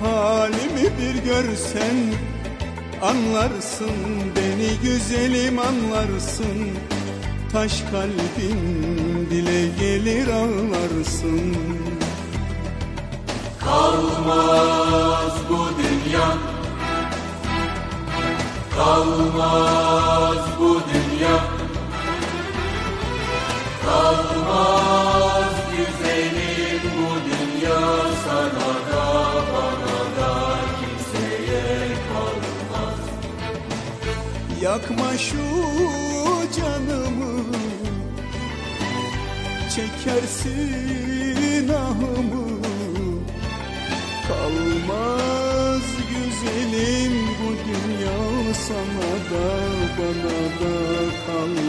halimi bir görsen Anlarsın beni güzelim anlarsın. Taş kalbin dile gelir ağlarsın. Kalmaz bu dünya. Kalmaz bu dünya. Kalmaz güzelim bu dünya Sana Yakma şu canımı. Çekersin ahımı. Kalmaz güzelim bu dünya. Sana da bana da kalmaz